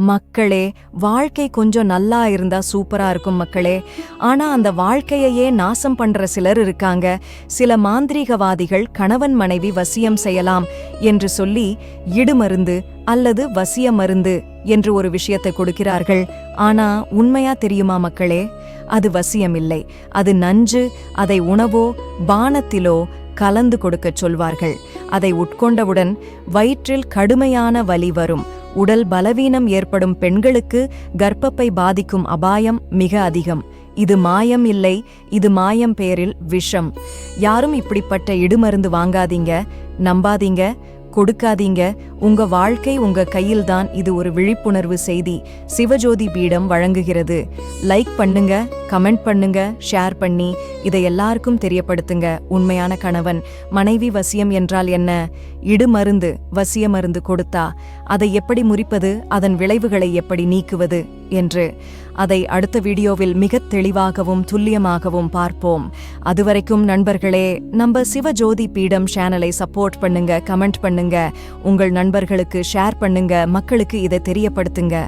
மக்களே வாழ்க்கை கொஞ்சம் நல்லா இருந்தா சூப்பரா இருக்கும் மக்களே. ஆனா அந்த வாழ்க்கையையே நாசம் பண்ற சிலர் இருக்காங்க. சில மாந்திரீகவாதிகள் கணவன் மனைவி வசியம் செய்யலாம் என்று சொல்லி இடுமருந்து அல்லது வசிய மருந்து என்று ஒரு விஷயத்தை கொடுக்கிறார்கள். ஆனா உண்மையா தெரியுமா மக்களே? அது வசியம் இல்லை அது நஞ்சு அதை உணவோ பானத்திலோ கலந்து கொடுக்கச் சொல்வார்கள். அதை உட்கொண்டவுடன் வயிற்றில் கடுமையான வலி வரும். உடல் பலவீனம் ஏற்படும் பெண்களுக்கு கர்ப்பப்பை பாதிக்கும் அபாயம் மிக அதிகம். இது மாயம் இல்லை இது மாயம் பேரில் விஷம். யாரும் இப்படிப்பட்ட இடுமருந்து வாங்காதீங்க நம்பாதீங்க கொடுக்காதீங்க. உங்க வாழ்க்கை உங்க கையில்தான் இது ஒரு விழிப்புணர்வு செய்தி. சிவஜோதி பீடம் வழங்குகிறது. லைக் பண்ணுங்க கமெண்ட் பண்ணுங்க ஷேர் பண்ணி இதை எல்லாருக்கும் தெரியப்படுத்துங்க. உண்மையான கணவன் மனைவி வசியம் என்றால் என்ன? இடுமருந்து வசிய மருந்து கொடுத்தா அதை எப்படி முறிப்பது? அதன் விளைவுகளை எப்படி நீக்குவது? என்று. அதை அடுத்த வீடியோவில் மிகத் தெளிவாகவும் துல்லியமாகவும் பார்ப்போம். அதுவரைக்கும் நண்பர்களே நம்ம சிவஜோதி பீடம் சேனலை சப்போர்ட் பண்ணுங்க கமெண்ட் பண்ணுங்க. உங்கள் நண்பர்களுக்கு ஷேர் பண்ணுங்க மக்களுக்கு இதை தெரியப்படுத்துங்க.